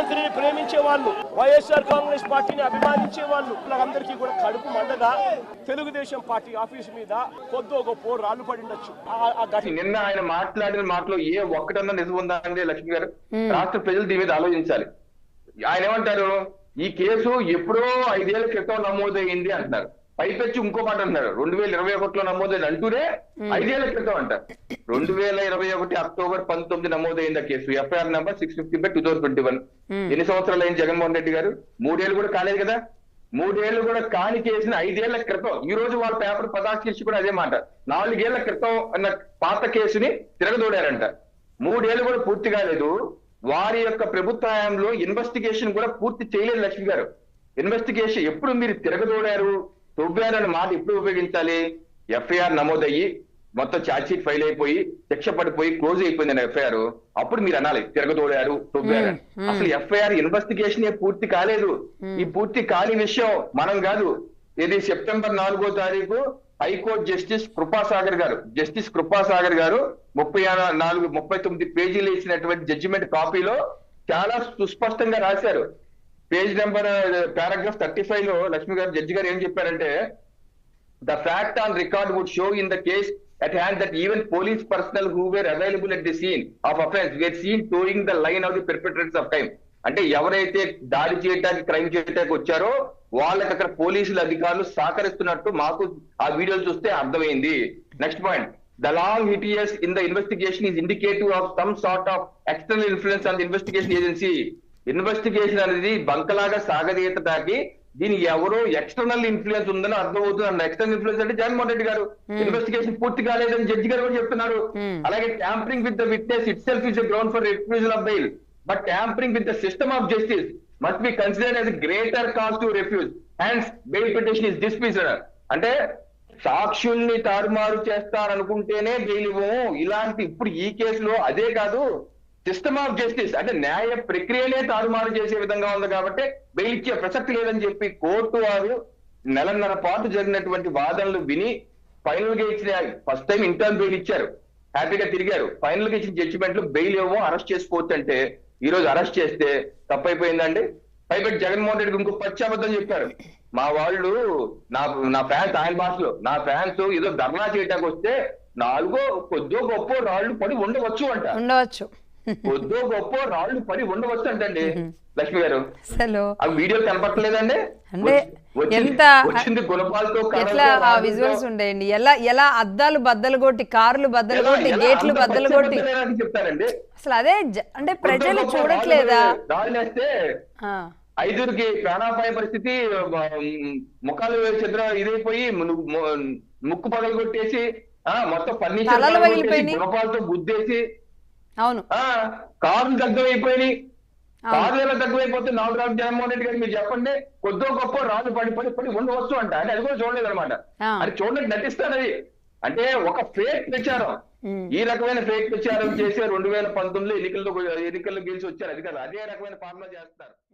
ముఖ్యమంత్రిని ప్రేమించే వాళ్ళు వైఎస్ఆర్ కాంగ్రెస్ పార్టీని అభిమానించే వాళ్ళు అందరికీ కూడా కడుపు మండగా తెలుగుదేశం పార్టీ ఆఫీస్ మీద కొద్దో గొప్ప రాళ్ళు పడి ఉండొచ్చు. నిన్న ఆయన మాట్లాడిన మాటలో ఏ ఒక్కటన్నా నిజం ఉందా అండి లక్ష్మి గారు? రాష్ట్ర ప్రజలు దీని మీద ఆలోచించాలి. ఆయన ఏమంటారు? ఈ కేసు ఎప్పుడో ఐదేళ్ళ క్రితం నమోదైంది అంటున్నారు. పైపెచ్చి ఇంకో మాట అంటున్నారు రెండు వేల ఇరవై ఒకటిలో నమోదైంది అంటూనే ఐదేళ్ళ క్రితం అంటారు రెండు వేల ఇరవై ఒకటి అక్టోబర్ పంతొమ్మిది నమోదైంది ఆ case? FIR number six fifty by two thousand twenty one. ఎన్ని సంవత్సరాలు అయింది జగన్మోహన్ రెడ్డి గారు? మూడేళ్ళు కూడా కాలేదు కదా? మూడేళ్ళు కూడా కాని కేసిన ఐదేళ్ళ క్రితం. ఈ రోజు వాళ్ళ పేపర్ పదాశీర్షి కూడా అదే మాట. నాలుగేళ్ళ క్రితం అన్న పాత కేసుని తిరగదోడారంట. మూడేళ్ళు కూడా పూర్తి కాలేదు. వారి యొక్క ప్రభుత్వ హయాంలో ఇన్వెస్టిగేషన్ కూడా పూర్తి చేయలేదు లక్ష్మి గారు. ఇన్వెస్టిగేషన్ ఎప్పుడు మీరు తిరగదోడారు? తొవ్వారు అనే మాట ఎప్పుడు ఉపయోగించాలి? ఎఫ్ఐఆర్ నమోదయ్యి మొత్తం ఛార్జ్ షీట్ ఫైల్ అయిపోయి శిక్ష పడిపోయి క్లోజ్ అయిపోయింది ఎఫ్ఐఆర్. అప్పుడు మీరు అనాలి తిరగదోడారు తొవ్వారు. అసలు ఎఫ్ఐఆర్ ఇన్వెస్టిగేషన్ ఏ పూర్తి కాలేదు. ఈ పూర్తి కాని విషయం మనం కాదు. ఇది సెప్టెంబర్ నాలుగో తారీఖు హైకోర్టు జస్టిస్ కృపాసాగర్ గారు జస్టిస్ కృపాసాగర్ గారు ముప్పై నాలుగు ముప్పై తొమ్మిది పేజీలు ఇచ్చినటువంటి జడ్జిమెంట్ కాపీలో చాలా సుస్పష్టంగా రాశారు. పేజ్ నెంబర్ పారాగ్రాఫ్ థర్టీ ఫైవ్లో లక్ష్మి గారు జడ్జి గారు ఏం చెప్పారంటే the fact on record would show in the case at hand that even police personnel who were available at the scene of offense were seen towing the line of the perpetrators of crime అంటే ఎవరైతే దాడి చేయడానికి crime చేయడానికి వచ్చారో వాళ్ళకి అక్కడ పోలీసులు అధికారులు సహకరిస్తున్నట్టు మాకు ఆ వీడియోలు చూస్తే అర్థమైంది. Next point the long hiatus in the investigation is indicative of some sort of external influence on the investigation agency. Investigation అనేది బంకలాగా సాగదీయటానికి దీని ఎవరో ఎక్స్టర్నల్ ఇన్ఫ్లుయెన్స్ ఉందని అర్థమవుతుంది. అన్న ఎక్స్టర్నల్ ఇన్ఫ్లుయెన్స్ అంటే జగన్మోహన్ రెడ్డి గారు. ఇన్వెస్టిగేషన్ పూర్తి కాలేదని జడ్జి గారు కూడా చెప్తున్నారు. అలాగే tampering with the witness itself is ground for refusal of bail but tampering with the system of justice must be considered as greater cause to refuse and bail petition is dismissed అంటే సాక్షుల్ని తారుమారు చేస్తారనుకుంటేనే bail ఇవ్వము. ఇలాంటి ఇప్పుడు ఈ కేసులో అదే కాదు. సిస్టమ్ ఆఫ్ జస్టిస్ అంటే న్యాయ ప్రక్రియనే తారుమారు చేసే విధంగా ఉంది కాబట్టి బెయిల్ ఇచ్చే ప్రసక్తి లేదని చెప్పి కోర్టు వారు నెలన్నర పాటు జరిగినటువంటి వాదనలు విని ఫైనల్గా ఇచ్చిన ఫస్ట్ టైం ఇంటర్న్ బెయిల్ ఇచ్చారు. హ్యాపీగా తిరిగారు. ఫైనల్గా ఇచ్చిన జడ్జిమెంట్లో బెయిల్ ఏవో అరెస్ట్ చేసుకోవచ్చు అంటే ఈ రోజు అరెస్ట్ చేస్తే తప్పైపోయిందండి. పైపెట్టి జగన్మోహన్ రెడ్డికి ఇంకో పచ్చాబద్ధం చెప్పారు. మా వాళ్ళు నా నా ఫ్యాన్స్ ఆయన భాషలో నా ఫ్యాన్స్ ఏదో ధర్నా చేయడానికి వస్తే నాలుగో కొద్దో గొప్ప రాళ్ళు పడి ఉండవచ్చు అంట. ఉండవచ్చు. కొద్దో గొప్ప రాళ్ళు పడి ఉండవచ్చు అంటండి లక్ష్మి గారు ఆ వీడియో కనపట్టలేదండి అంటే ఎంత ఎట్లా ఆ విజువల్స్ ఉండేయండి? ఎలా ఎలా అద్దాలు బద్దలు కొట్టి కార్లు బద్దలు కొట్టి గేట్లు బద్దలు కొట్టి? చెప్తారండి? అసలు అదే అంటే ప్రజలు చూడట్లేదా? ఐదుగురికి ప్రాణాపాయ పరిస్థితి ముఖాలు చిత్ర ఇదైపోయి ముక్కు పగలు కొట్టేసి మొత్తం ఫర్నిచర్. గుణపాలతో గుద్దేసి అవును. ఆ కార్లు అవును. కార్లు దగ్గరైపోతే నాలుగు రాజు జగన్మోహన్ రెడ్డి గారు మీరు చెప్పండి కొద్దో గొప్ప రాళ్ళు పడి పడి పడి ఉండవచ్చు అంట. అంటే అది కూడా చూడలేదు అనమాట. అది చూడలేదు నటిస్తారు అది. అంటే ఒక ఫేక్ ప్రచారం. ఈ రకమైన ఫేక్ ప్రచారం చేసే రెండు వేల పంతొమ్మిదిలో ఎన్నికల్లో ఎన్నికల్లో గెలిచి వచ్చారు. అది కాదు అదే రకమైన ఫార్ములా చేస్తారు.